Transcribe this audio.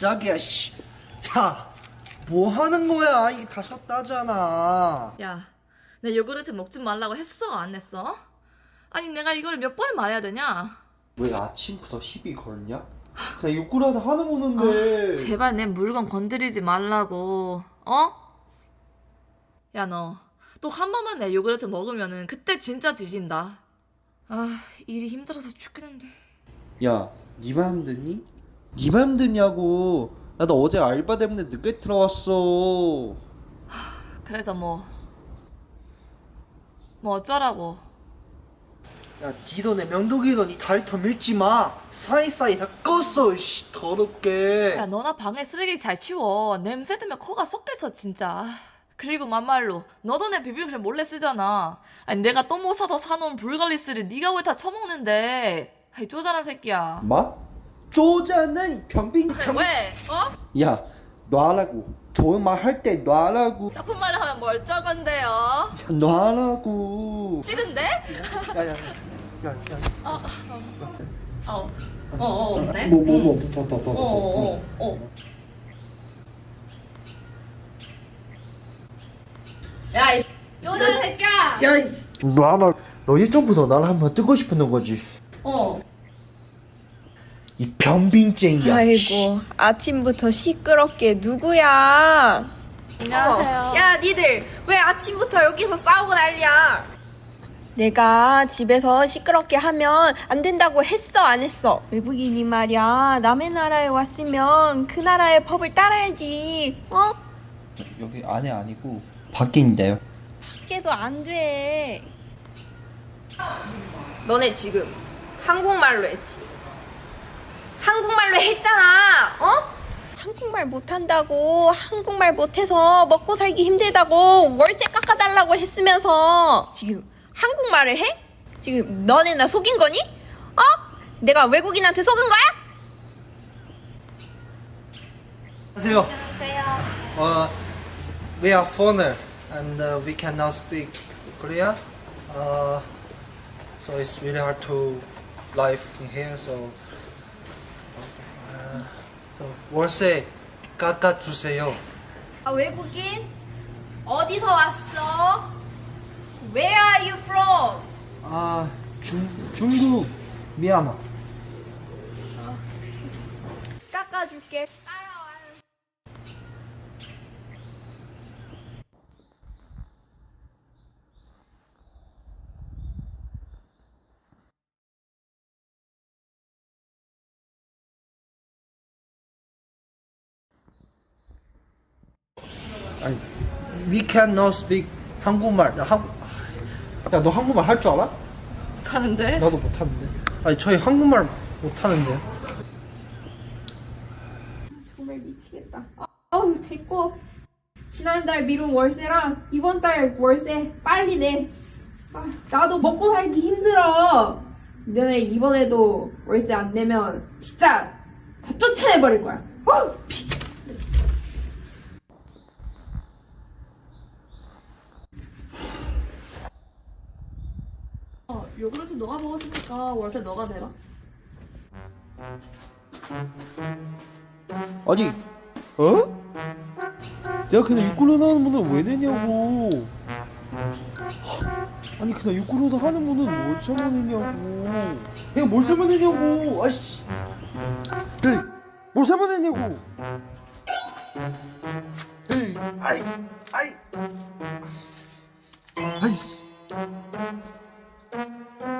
깜짝이야 씨. 야, 뭐 하는 거야? 이게 다 셨다잖아. 야, 내 요구르트 먹지 말라고 했어? 안 했어? 아니, 내가 이걸 몇 번을 말해야 되냐? 왜 아침부터 시비 걸냐? 그냥 욕구라도 하나 보는데. 제발 내 물건 건드리지 말라고, 어? 야, 너, 또 한 번만 내 요구르트 먹으면은 그때 진짜 뒤진다. 아, 일이 힘들어서 죽겠는데. 야, 네맘 듣니? 네맘 듣냐고. 나너 어제 알바 때문에 늦게 들어왔어. 그래서 뭐, 뭐 어쩌라고. 야, 니도 내 명동이도 니 다리 더 밀지 마. 사이사이 다 껐어, 씨, 더럽게. 야, 너나 방에 쓰레기 잘 치워. 냄새 때문에 코가 썩겠어, 진짜. 그리고 만말로 너도 내 비빔크림 몰래 쓰잖아. 아니 내가 또 못 사서 사놓은 불갈리스를 네가 왜 다 처먹는데? 아이 쪼잔한 새끼야. 마? 이 병빙 병. 왜? 어? 야, 놔라고. 좋은 말 할 때 놔라고. 나쁜 말을 하면 뭘 쩔건데요? 놔라고. 싫은데? 야, 야, 야, 야, 야. 어. 어, 어, 어, 그래? 뭐, 뭐, 뭐, 뭐, 뭐, 뭐, 어, 뭐. 어, 어. 야, 이 쪼잔한 새끼야! 야, 이- 놔라. 너 예전부터 나를 한번 뜨고 싶었는 거지. 어. 이 병빙쟁이야. 씨. 아이고 아침부터 시끄럽게 누구야? 안녕하세요. 야 니들 왜 아침부터 여기서 싸우고 난리야? 내가 집에서 시끄럽게 하면 안 된다고 했어 안 했어? 외국인이 말이야 남의 나라에 왔으면 그 나라의 법을 따라야지 어? 여기 안에 아니고 밖에 있는데요. 밖에도 안 돼. 너네 지금 한국말로 했지? 한국말로 했잖아, 어? 한국말 못한다고, 한국말 못해서 먹고 살기 힘들다고 월세 깎아달라고 했으면서 지금 한국말을 해? 지금 너네 나 속인 거니? 어? 내가 외국인한테 속은 거야? 안녕하세요. Uh, we are foreigner and uh, we cannot speak Korea. Uh, so it's really hard to live in here. So, uh, so 월세 깎아주세요. 아, 외국인? 어디서 왔어? Where are you from? 아, 중 중국 미얀마. 깎아줄게. 따라 아니, we cannot speak 한국말. 나 한, 야, 너 한국말 할 줄 알아? 못하는데? 나도 못하는데. 아니, 저희 한국말 못하는데. 정말 미치겠다. 아, 아우 됐고 지난달 미룬 월세랑 이번 달 월세 빨리 내. 아, 나도 먹고 살기 힘들어. 너네 이번에도 월세 안 내면 진짜 다 쫓아내 버릴 거야. 어우, 요구르트 너가 먹었으니까 월세 너가 내라. 아니, 어? 내가 그냥 육골로 하는 분은 왜 내냐고. 아니 그냥 육골로 하는 분은 뭘 참아내냐고. 내가 뭘 참아내냐고. 아씨. 에이, 뭘 참아내냐고. 에이, 아이. 아이. Música